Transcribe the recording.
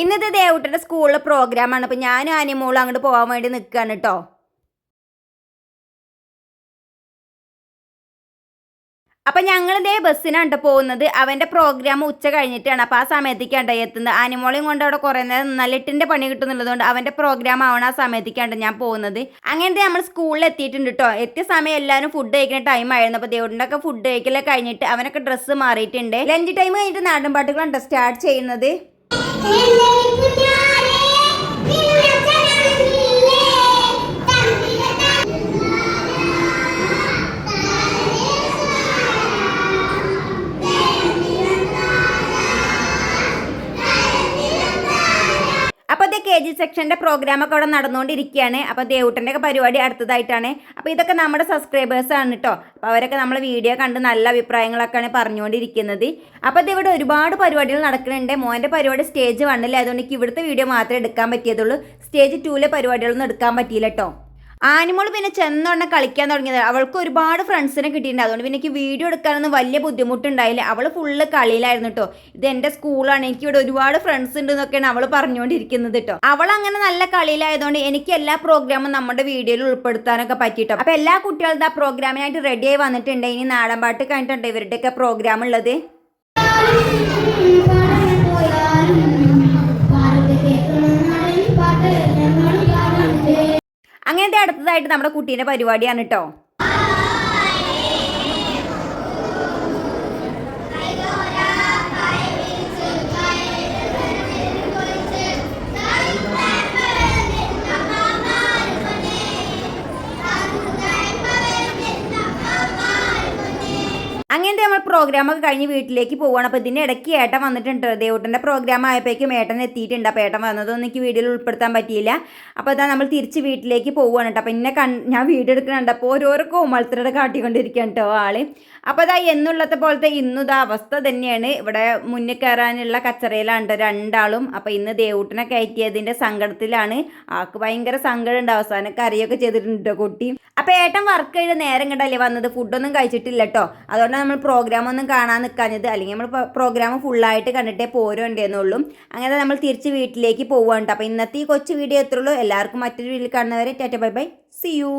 ഇന്നത്തെ ദേവുട്ടന്റെ സ്കൂളിലെ പ്രോഗ്രാമാണ്. അപ്പോൾ ഞാനും ആനിമോളും അങ്ങോട്ട് പോകാൻ വേണ്ടി നിൽക്കുകയാണ് കേട്ടോ അപ്പം ഞങ്ങളിതേ ബസ്സിനാണ് പോകുന്നത്. അവന്റെ പ്രോഗ്രാം ഉച്ച കഴിഞ്ഞിട്ടാണ്. അപ്പോൾ ആ സമയത്തേക്കാണ് എത്തുന്നത്. ആനിമോളെയും കൊണ്ട് അവിടെ കുറേ നേരം നല്ലിട്ടിന്റെ പണി കിട്ടുന്നുള്ളതുകൊണ്ട് അവന്റെ പ്രോഗ്രാം ആവണ ആ സമയത്തേക്കാണ് ഞാൻ പോകുന്നത്. അങ്ങനത്തെ നമ്മൾ സ്കൂളിൽ എത്തിയിട്ടുണ്ട് കേട്ടോ എത്തിയ സമയം എല്ലാവരും ഫുഡ് കഴിക്കുന്ന ടൈം ആയിരുന്നു. അപ്പോൾ ഒക്കെ ഫുഡ് കഴിക്കലൊക്കെ കഴിഞ്ഞിട്ട് അവനൊക്കെ ഡ്രസ്സ് മാറിയിട്ടുണ്ട്. ലഞ്ച് ടൈം കഴിഞ്ഞിട്ട് നാടൻ പാട്ടുകളാണ് സ്റ്റാർട്ട് ചെയ്യുന്നത്. അപ്പോൾ കെ ജി സെക്ഷന്റെ പ്രോഗ്രാമൊക്കെ അവിടെ നടന്നുകൊണ്ടിരിക്കുകയാണ്. അപ്പോൾ ദേവൂട്ടന്റെ ഒക്കെ പരിപാടി അടുത്തതായിട്ടാണ്. അപ്പോൾ ഇതൊക്കെ നമ്മുടെ സബ്സ്ക്രൈബേഴ്സാണ് കേട്ടോ അപ്പോൾ അവരൊക്കെ നമ്മൾ വീഡിയോ കണ്ട് നല്ല അഭിപ്രായങ്ങളൊക്കെയാണ് പറഞ്ഞുകൊണ്ടിരിക്കുന്നത്. അപ്പോൾ ഇതിവിടെ ഒരുപാട് പരിപാടികൾ നടക്കുന്നുണ്ട്. മോന്റെ പരിപാടി സ്റ്റേജ് വണ്ണില്ല അതുകൊണ്ട് എനിക്ക് ഇവിടുത്തെ വീഡിയോ മാത്രമേ എടുക്കാൻ പറ്റിയതുള്ളൂ. സ്റ്റേജ് ടൂവിലെ പരിപാടികളൊന്നും എടുക്കാൻ പറ്റിയില്ല കേട്ടോ ആനിമോൾ പിന്നെ ചെന്നോടനെ കളിക്കാൻ തുടങ്ങിയത്. അവൾക്ക് ഒരുപാട് ഫ്രണ്ട്സിനെ കിട്ടിയിട്ടുണ്ട്. അതുകൊണ്ട് പിന്നെ എനിക്ക് വീഡിയോ എടുക്കാനൊന്നും വലിയ ബുദ്ധിമുട്ടുണ്ടായില്ല. അവൾ ഫുള്ള് കളിയിലായിരുന്നു കേട്ടോ ഇത് എന്റെ സ്കൂളാണ് എനിക്ക് ഇവിടെ ഒരുപാട് ഫ്രണ്ട്സ് ഉണ്ട് എന്നൊക്കെയാണ് അവൾ പറഞ്ഞുകൊണ്ടിരിക്കുന്നത് കേട്ടോ അവൾ അങ്ങനെ നല്ല കളിയിലായതുകൊണ്ട് എനിക്ക് എല്ലാ പ്രോഗ്രാമും നമ്മുടെ വീഡിയോയിൽ ഉൾപ്പെടുത്താനൊക്കെ പറ്റിയിട്ടോ. അപ്പോൾ എല്ലാ കുട്ടികളും ആ പ്രോഗ്രാമിനായിട്ട് റെഡിയായി വന്നിട്ടുണ്ട്. ഇനി നാടൻ പാട്ട് കഴിഞ്ഞിട്ടുണ്ട് ഇവരുടെയൊക്കെ പ്രോഗ്രാം ഉള്ളത്? അങ്ങനത്തെ അടുത്തതായിട്ട് നമ്മുടെ കുട്ടീന്റെ പരിപാടിയാണ് കേട്ടോ അങ്ങനത്തെ നമ്മൾ പ്രോഗ്രാമൊക്കെ കഴിഞ്ഞ് വീട്ടിലേക്ക് പോവുകയാണ് അപ്പോൾ ഇതിന്റെ ഇടയ്ക്ക് ഏട്ടൻ വന്നിട്ടുണ്ട്. ദേവൂട്ടന്റെ പ്രോഗ്രാം ആയപ്പോഴേക്കും ഏട്ടൻ എത്തിയിട്ടുണ്ട്. അപ്പോൾ ഏട്ടൻ വന്നതൊന്നും എനിക്ക് വീഡിയോയിൽ ഉൾപ്പെടുത്താൻ പറ്റിയില്ല. അപ്പോൾ അതാ നമ്മൾ തിരിച്ച് വീട്ടിലേക്ക് പോവുകയാണ് കേട്ടോ. അപ്പോൾ ഇന്നെ ഞാൻ വീഡിയോ എടുക്കുന്നുണ്ട് അപ്പോൾ ഓരോരോ കോമൾത്തരുടെ കാട്ടിക്കൊണ്ടിരിക്കുകയാണ് കേട്ടോ ആൾ അപ്പോൾ അതാ എന്നുള്ളത്തെ പോലത്തെ ഇന്നും അവസ്ഥ തന്നെയാണ്. ഇവിടെ മുന്നിൽ കയറാനുള്ള കച്ചറയിലാണ് രണ്ടാളും. അപ്പോൾ ഇന്ന് ദേവൂട്ടനെ കയറ്റിയതിന്റെ സങ്കടത്തിലാണ്. ആൾക്ക് ഭയങ്കര സങ്കടമുണ്ട് അവസാനം കറിയൊക്കെ ചെയ്തിട്ടുണ്ട് കുട്ടി അപ്പോൾ ഏട്ടൻ വർക്ക് ചെയ്ത് നേരം കണ്ടല്ലേ വന്നത്? ഫുഡൊന്നും കഴിച്ചിട്ടില്ല കേട്ടോ. അതുകൊണ്ട് നമ്മൾ പ്രോഗ്രാം ഒന്നും കാണാൻ നിൽക്കാഞ്ഞത് അല്ലെങ്കിൽ നമ്മൾ പ്രോഗ്രാം ഫുള്ളായിട്ട് കണ്ടിട്ടേ പോരുണ്ടെന്നുള്ളൂ അങ്ങനെ നമ്മൾ തിരിച്ച് വീട്ടിലേക്ക് പോവുകയാണ് അപ്പോൾ ഇന്നത്തെ ഈ കൊച്ചു വീഡിയോ എത്രയുള്ളൂ എല്ലാവർക്കും മറ്റൊരു വീട്ടിൽ കാണുന്നവരെ tata bye bye. See you